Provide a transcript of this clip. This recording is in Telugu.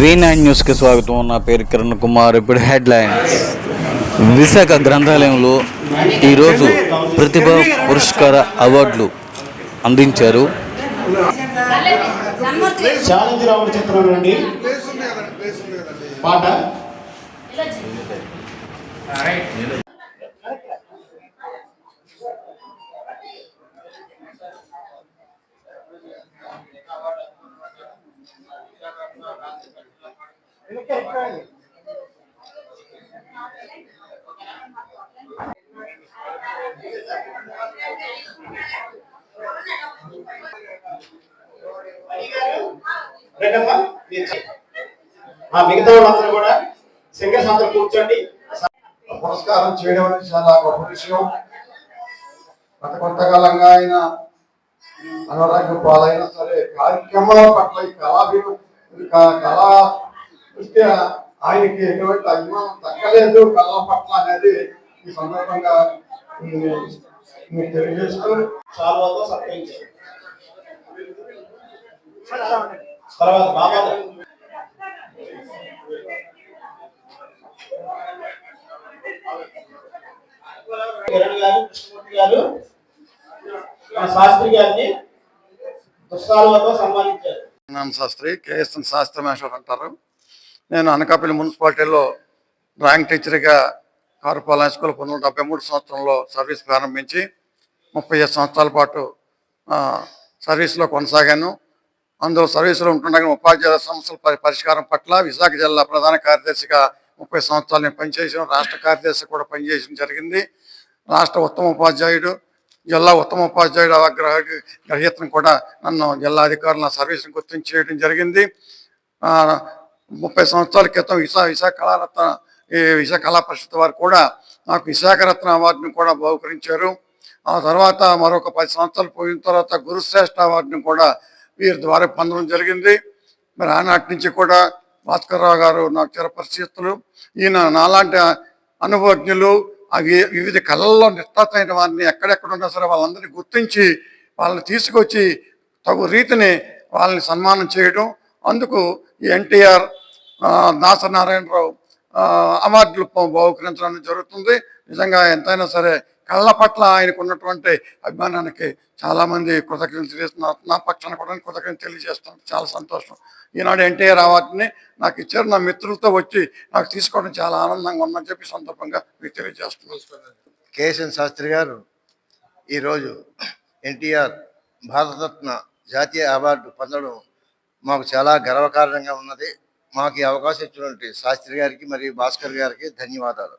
వి నైన్ న్యూస్కి స్వాగతం. నా పేరు కిరణ్ కుమార్. ఇప్పుడు హెడ్లైన్స్ విశాఖ గ్రంథాలయంలో ఈరోజు ప్రతిభ పురస్కార అవార్డులు అందించారు. ఛాలెంజ్ పాట? మిగతా వాళ్ళందరూ కూడా సింగర్స్ అందరూ కూర్చోండి. పురస్కారం చేయడం అనేది చాలా గొప్ప విషయం. గత కొంతకాలంగా ఆయన అనారోగ్య పాలైనా సరే కార్యక్రమాల పట్ల ఈ కళాభిమ కళా దృష్ట్యా ఆయనకి ఎటువంటి అభిమానం తగ్గలేదు. కళ పట్ల అనేది ఈ సందర్భంగా ఉమ్, చాలా తెలియజేస్తూ సత్కరించారు. తర్వాత బాబా కిరణ్ గారు కృష్ణమూర్తి గారు మన శాస్త్రి గారిని పుస్తకాలతో సన్మానించారు. శాస్త్రి కేఎస్ఎన్ శాస్త్రి మహేశ్వర్ అంటారు. నేను అనకాపల్లి మున్సిపాలిటీలో డ్రాయింగ్ టీచర్గా కారుపాలెం స్కూల్ పంతొమ్మిది డెబ్బై మూడు సంవత్సరంలో సర్వీస్ ప్రారంభించి ముప్పై ఐదు సంవత్సరాల పాటు సర్వీస్లో కొనసాగాను. అందులో సర్వీసులో ఉంటుండగా ఉపాధ్యాయుల సమస్యల పరిష్కారం పట్ల విశాఖ జిల్లా ప్రధాన కార్యదర్శిగా ముప్పై సంవత్సరాలు నేను పనిచేసాను రాష్ట్ర కార్యదర్శి కూడా పనిచేయడం జరిగింది. రాష్ట్ర ఉత్తమ ఉపాధ్యాయుడు జిల్లా ఉత్తమ ఉపాధ్యాయుడు అవగ్రహ గ్రహీతను కూడా నన్ను జిల్లా అధికారులు నా సర్వీస్ని గుర్తించి చేయడం జరిగింది. ముప్పై సంవత్సరాల క్రితం విశా విశాఖ కళారత్న ఈ విశాఖ కళా పరిషత్ వారు కూడా నాకు విశాఖరత్న అవార్డును కూడా బహుకరించారు. ఆ తర్వాత మరొక పది సంవత్సరాలు పోయిన తర్వాత గురుశ్రేష్ఠ అవార్డును కూడా వీరి ద్వారా పొందడం జరిగింది. మరి ఆనాటి నుంచి కూడా భాస్కర్రావు గారు నాకు చిరపరిచితులు. ఈయన నాలాంటి అనుభవజ్ఞులు అవి వివిధ కళల్లో నిష్ణాతమైన వారిని ఎక్కడెక్కడ ఉన్నా సరే వాళ్ళందరినీ గుర్తించి వాళ్ళని తీసుకొచ్చి తగు రీతిని వాళ్ళని సన్మానం చేయడం. అందుకు ఈ ఎన్టీఆర్ దాసనారాయణరావు అవార్డులు బహుకరించడం జరుగుతుంది. నిజంగా ఎంతైనా సరే కళ్ళ పట్ల ఆయనకు ఉన్నటువంటి అభిమానానికి చాలామంది కృతజ్ఞతలు తెలియజేస్తున్నారు. నా పక్షాన కూడా కృతజ్ఞతలు తెలియజేస్తున్నారు చాలా సంతోషం. ఈనాడు ఎన్టీఆర్ అవార్డుని నాకు ఇచ్చారు. నా మిత్రులతో వచ్చి నాకు తీసుకోవడం చాలా ఆనందంగా ఉందని చెప్పి సందర్భంగా మీకు తెలియజేస్తున్నాను. కేఎస్ఎన్ శాస్త్రి గారు ఈరోజు ఎన్టీఆర్ భారతరత్న జాతీయ అవార్డు పొందడం మాకు చాలా గర్వకారణంగా ఉన్నది. మాకు ఈ అవకాశం ఇచ్చినటువంటి శాస్త్రి గారికి మరియు భాస్కర్ గారికి ధన్యవాదాలు.